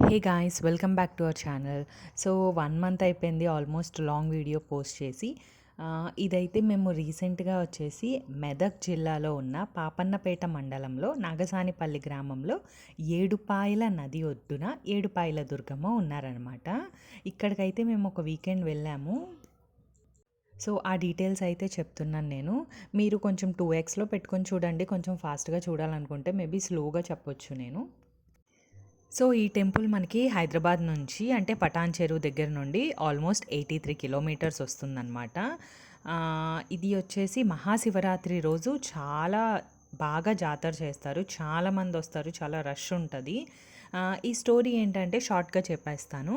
Hey guys welcome back to our channel so one month అయిపోయింది almost long video post చేసి. ఇదైతే మేము రీసెంట్గా వచ్చేసి మెదక్ జిల్లాలో ఉన్న పాపన్నపేట మండలంలో నాగసానిపల్లి గ్రామంలో ఏడుపాయల నది ఒడ్డున ఏడుపాయల దుర్గమ్మ ఉన్నారనమాట ఇక్కడికైతే మేము ఒక వీకెండ్ వెళ్ళాము. సో ఆ డీటెయిల్స్ అయితే చెప్తున్నాను నేను. మీరు కొంచెం టూ ఎక్స్లో పెట్టుకొని చూడండి కొంచెం ఫాస్ట్గా చూడాలనుకుంటే మేబీ స్లోగా చెప్పొచ్చు నేను. సో ఈ టెంపుల్ మనకి హైదరాబాద్ నుంచి అంటే పటాన్ చెరువు దగ్గర నుండి ఆల్మోస్ట్ ఎయిటీ త్రీ కిలోమీటర్స్ వస్తుందన్నమాట. ఇది వచ్చేసి మహాశివరాత్రి రోజు చాలా బాగా జాతర చేస్తారు. చాలా మంది వస్తారు. చాలా రష్ ఉంటుంది. ఈ స్టోరీ ఏంటంటే షార్ట్గా చెప్పేస్తాను.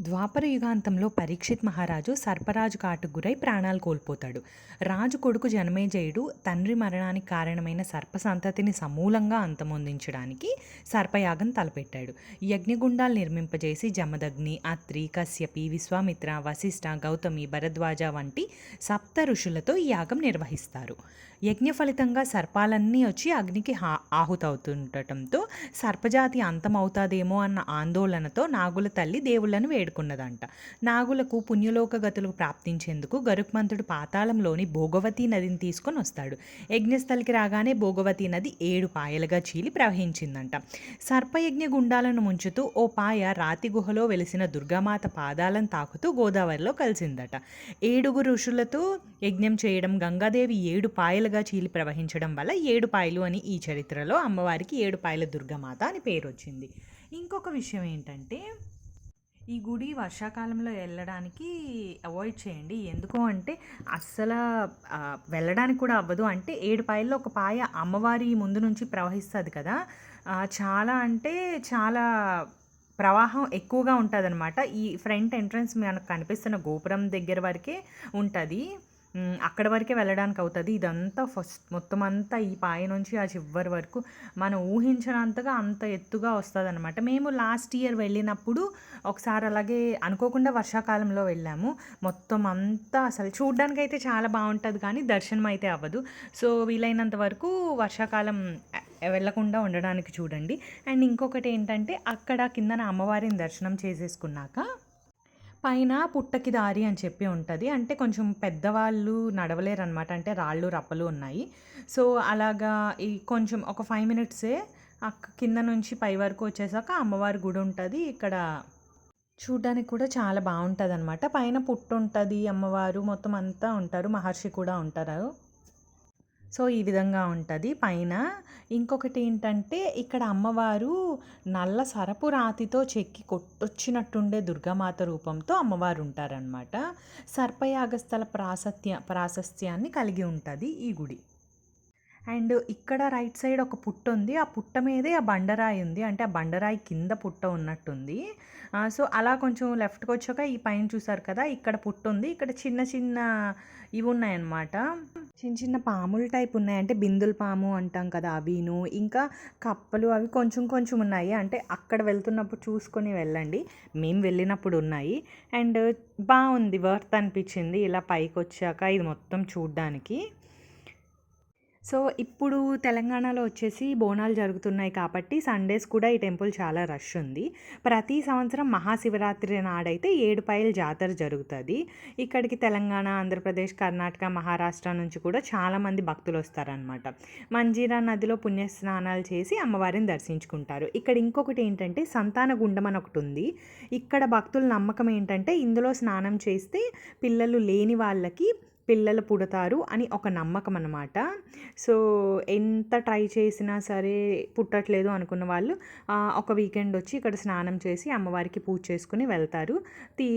ద్వాపర యుగాంతంలో పరీక్షిత్ మహారాజు సర్పరాజు కాటుకు గురై ప్రాణాలు కోల్పోతాడు. రాజు కొడుకు జనమేజయుడు తండ్రి మరణానికి కారణమైన సర్ప సంతతిని సమూలంగా అంతమొందించడానికి సర్పయాగం తలపెట్టాడు. యజ్ఞగుండాలు నిర్మింపజేసి జమదగ్ని అత్రి కశ్యపి విశ్వామిత్ర వశిష్ఠ గౌతమి భరద్వాజ వంటి సప్త ఋషులతో ఈ యాగం నిర్వహిస్తారు. యజ్ఞ ఫలితంగా సర్పాలన్నీ వచ్చి అగ్నికి హా ఆహుతవుతుండటంతో సర్పజాతి అంతమవుతాదేమో అన్న ఆందోళనతో నాగుల తల్లి దేవుళ్ళను వేడుకున్నదంట నాగులకు పుణ్యలోక గతులు ప్రాప్తించేందుకు గరుక్మంతుడు పాతాళంలోని భోగవతి నదిని తీసుకొని వస్తాడు. యజ్ఞస్థలికి రాగానే భోగవతి నది ఏడు పాయలుగా చీలి ప్రవహించిందంట. సర్పయజ్ఞ గుండాలను ముంచుతూ ఓ పాయ రాతి గుహలో వెలిసిన దుర్గామాత పాదాలను తాకుతూ గోదావరిలో కలిసిందట. ఏడుగురు ఋషులతో యజ్ఞం చేయడం గంగాదేవి ఏడు పాయలుగా చీలి ప్రవహించడం వల్ల ఏడు పాయలు అని ఈ చరిత్రలో అమ్మవారికి ఏడు పాయల దుర్గామాత అని పేరు వచ్చింది ఇంకొక విషయం ఏంటంటే ఈ గుడి వర్షాకాలంలో వెళ్ళడానికి అవాయిడ్ చేయండి. ఎందుకు అంటే అస్సలు వెళ్ళడానికి కూడా అవ్వదు. అంటే ఏడు పాయల్లో ఒక పాయ అమ్మవారి ముందు నుంచి ప్రవహిస్తుంది కదా. చాలా అంటే చాలా ప్రవాహం ఎక్కువగా ఉంటుంది ఈ ఫ్రంట్ ఎంట్రన్స్ మనకు కనిపిస్తున్న గోపురం దగ్గర వరకే ఉంటుంది. అక్కడ వరకే వెళ్ళడానికి అవుతుంది ఇదంతా ఫస్ట్ మొత్తం అంతా ఈ పాయ నుంచి ఆ చివరి వరకు మనం ఊహించినంతగా అంత ఎత్తుగా వస్తుంది అనమాట మేము లాస్ట్ ఇయర్ వెళ్ళినప్పుడు ఒకసారి అలాగే అనుకోకుండా వర్షాకాలంలో వెళ్ళాము. మొత్తం అంతా అసలు చూడడానికి అయితే చాలా బాగుంటుంది కానీ దర్శనం అయితే అవ్వదు. సో వీలైనంత వరకు వర్షాకాలం వెళ్ళకుండా ఉండడానికి చూడండి. అండ్ ఇంకొకటి ఏంటంటే అక్కడ కిందన అమ్మవారిని దర్శనం చేసేసుకున్నాక పైన పుట్టకి దారి అని చెప్పి ఉంటుంది. అంటే కొంచెం పెద్దవాళ్ళు నడవలేరు అనమాట అంటే రాళ్ళు రప్పలు ఉన్నాయి. సో అలాగా ఈ కొంచెం ఒక ఫైవ్ మినిట్సే కింద నుంచి పై వరకు వచ్చేసాక అమ్మవారి గుడి ఉంటుంది. ఇక్కడ చూడడానికి కూడా చాలా బాగుంటుంది అనమాట పైన పుట్టు ఉంటుంది అమ్మవారు. మొత్తం అంతా ఉంటారు. మహర్షి కూడా ఉంటారు. సో ఈ విధంగా ఉంటుంది. పైన ఇంకొకటి ఏంటంటే ఇక్కడ అమ్మవారు నల్ల సరపు రాతితో చెక్కి కొట్టొచ్చినట్టుండే దుర్గామాత రూపంతో అమ్మవారు ఉంటారనమాట సర్పయాగస్థల ప్రాశస్త్య ప్రాశస్త్యాన్ని కలిగి ఉంటుంది ఈ గుడి. అండ్ ఇక్కడ రైట్ సైడ్ ఒక పుట్ట ఉంది. ఆ పుట్ట మీదే ఆ బండరాయి ఉంది. అంటే ఆ బండరాయి కింద పుట్ట ఉన్నట్టుంది. సో అలా కొంచెం లెఫ్ట్కి వచ్చాక ఈ పైన చూసారు కదా ఇక్కడ పుట్ట ఉంది. ఇక్కడ చిన్న చిన్న ఇవి ఉన్నాయన్నమాట. చిన్న చిన్న పాములు టైప్ ఉన్నాయి. అంటే బిందుల పాము అంటాం కదా అవిను. ఇంకా కప్పలు అవి కొంచెం కొంచెం ఉన్నాయి. అంటే అక్కడ వెళ్తున్నప్పుడు చూసుకొని వెళ్ళండి. మేము వెళ్ళినప్పుడు ఉన్నాయి. అండ్ బాగుంది. వర్త్ అనిపించింది. ఇలా పైకి వచ్చాక ఇది మొత్తం చూడ్డానికి. సో ఇప్పుడు తెలంగాణలో వచ్చేసి బోనాలు జరుగుతున్నాయి కాబట్టి సండేస్ కూడా ఈ టెంపుల్ చాలా రష్ ఉంది. ప్రతి సంవత్సరం మహాశివరాత్రి నాడైతే ఏడుపాయల జాతర జరుగుతుంది. ఇక్కడికి తెలంగాణ ఆంధ్రప్రదేశ్ కర్ణాటక మహారాష్ట్ర నుంచి కూడా చాలామంది భక్తులు వస్తారనమాట మంజీరా నదిలో పుణ్య స్నానాలు చేసి అమ్మవారిని దర్శించుకుంటారు. ఇక్కడ ఇంకొకటి ఏంటంటే సంతాన గుండం అని ఒకటి ఉంది. ఇక్కడ భక్తుల నమ్మకం ఏంటంటే ఇందులో స్నానం చేస్తే పిల్లలు లేని వాళ్ళకి పిల్లలు పుడతారు అని ఒక నమ్మకం అనమాట సో ఎంత ట్రై చేసినా సరే పుట్టట్లేదు అనుకున్న వాళ్ళు ఒక వీకెండ్ వచ్చి ఇక్కడ స్నానం చేసి అమ్మవారికి పూజ చేసుకుని వెళ్తారు. తీ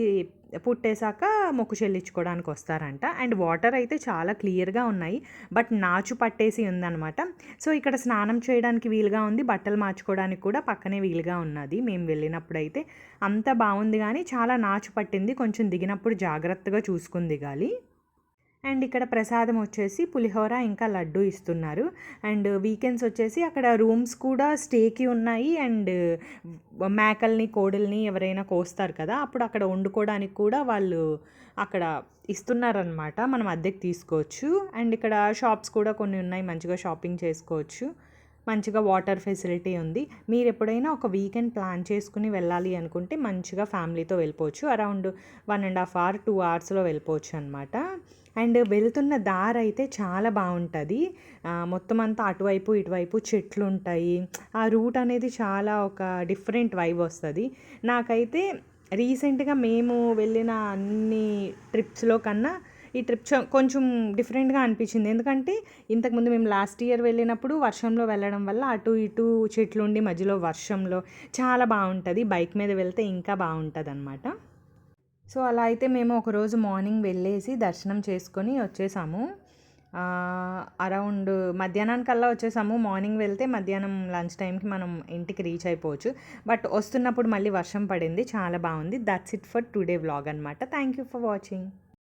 పుట్టేశాక మొక్కు చెల్లించుకోవడానికి వస్తారంట. అండ్ వాటర్ అయితే చాలా క్లియర్గా ఉన్నాయి. బట్ నాచు పట్టేసి ఉందన్నమాట. సో ఇక్కడ స్నానం చేయడానికి వీలుగా ఉంది. బట్టలు మార్చుకోవడానికి కూడా పక్కనే వీలుగా ఉన్నది. మేము వెళ్ళినప్పుడు అయితే అంత బాగుంది కానీ చాలా నాచు పట్టింది. కొంచెం దిగినప్పుడు జాగ్రత్తగా చూసుకుని దిగాలి అండ్ ఇక్కడ ప్రసాదం వచ్చేసి పులిహోర ఇంకా లడ్డు ఇస్తున్నారు. అండ్ వీకెండ్స్ వచ్చేసి అక్కడ రూమ్స్ కూడా స్టేకి ఉన్నాయి. అండ్ మేకల్ని కోడల్ని ఎవరైనా కోస్తారు కదా అప్పుడు అక్కడ వండుకోవడానికి కూడా వాళ్ళు అక్కడ ఇస్తున్నారనమాట మనం అద్దెకి తీసుకోవచ్చు. అండ్ ఇక్కడ షాప్స్ కూడా కొన్ని ఉన్నాయి మంచిగా షాపింగ్ చేసుకోవచ్చు. మంచిగా వాటర్ ఫెసిలిటీ ఉంది. మీరు ఎప్పుడైనా ఒక వీకెండ్ ప్లాన్ చేసుకుని వెళ్ళాలి అనుకుంటే మంచిగా ఫ్యామిలీతో వెళ్ళిపోవచ్చు. Around one and half hour two అవర్స్లో వెళ్ళిపోవచ్చు అనమాట అండ్ వెళ్తున్న దారి అయితే చాలా బాగుంటుంది. మొత్తం అంతా అటువైపు ఇటువైపు చెట్లు ఉంటాయి. ఆ రూట్ అనేది చాలా ఒక డిఫరెంట్ వైబ్ వస్తుంది. నాకైతే రీసెంట్గా మేము వెళ్ళిన అన్ని ట్రిప్స్లో కన్నా ఈ ట్రిప్ కొంచెం డిఫరెంట్గా అనిపించింది. ఎందుకంటే ఇంతకుముందు మేము లాస్ట్ ఇయర్ వెళ్ళినప్పుడు వర్షంలో వెళ్ళడం వల్ల అటు ఇటు చెట్లు ఉండి మధ్యలో వర్షంలో చాలా బాగుంటుంది. బైక్ మీద వెళ్తే ఇంకా బాగుంటుంది అనమాట సో అలా అయితే మేము ఒకరోజు మార్నింగ్ వెళ్ళేసి దర్శనం చేసుకొని వచ్చేసాము. అరౌండ్ మధ్యాహ్నానికల్లా వచ్చేసాము. మార్నింగ్ వెళ్తే మధ్యాహ్నం లంచ్ టైంకి మనం ఇంటికి రీచ్ అయిపోవచ్చు. బట్ వస్తున్నప్పుడు మళ్ళీ వర్షం పడింది. చాలా బాగుంది. That's it for today vlog అనమాట థ్యాంక్ యూ ఫర్ వాచింగ్